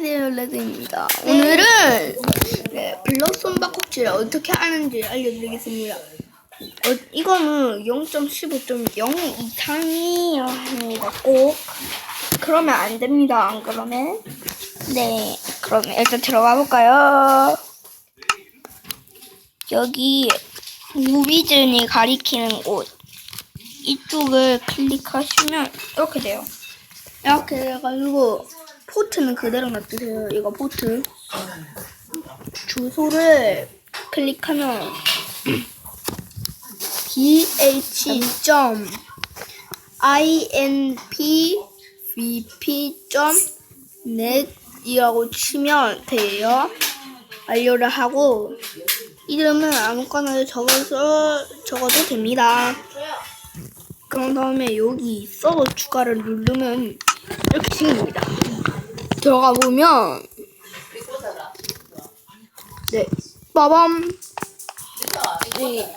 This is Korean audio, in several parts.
안녕하세요 레드입니다 오늘은 네, 블럭 손 바꼭질을 어떻게 하는지 알려드리겠습니다. 어, 이거는 0.15.0 이상이어야 합니다 꼭 그러면 안 됩니다. 안 그러면? 네 그럼 일단 들어가 볼까요? 여기 무비즌이 가리키는 곳 이쪽을 클릭하시면 이렇게 돼요. 이렇게 해가지고 포트는 그대로 놔두세요. 이거 포트 주소를 클릭하면 bh.infvp.net이라고 치면 돼요. 완료를 하고 이름은 아무거나 적어서 적어도 됩니다. 그런 다음에 여기 서버 추가를 누르면 이렇게 생깁니다. 들어가 보면 네 빠밤 네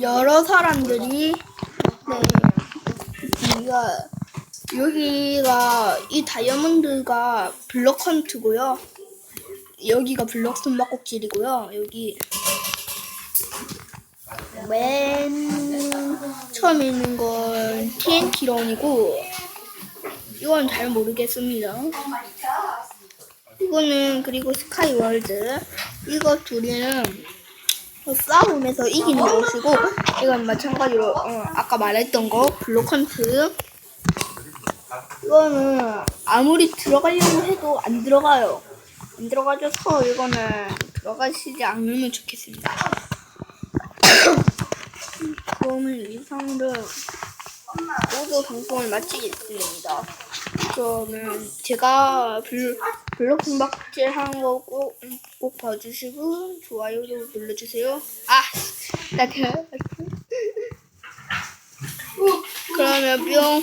여러 사람들이 네 여기가 여기가 이 다이아몬드가 블럭 헌트고요. 여기가 블럭 숨바꼭질이고요. 여기 맨 처음에 있는 건 TNT 런이고 이건 잘 모르겠습니다. 이거는 그리고 스카이 월드 이거 둘이는 싸움에서 이기는 것이고 이건 마찬가지로 어, 아까 말했던 거 블록헌트 이거는 아무리 들어가려고 해도 안 들어가요. 안 들어가져서 이거는 들어가시지 않으면 좋겠습니다. 그러면 이상으로 모두 방송을 마치겠습니다. 그러면 제가 블, 블록 숨박질 하는 거 꼭, 꼭 봐주시고 좋아요도 눌러주세요. 아, 나 그, 그러면 뿅.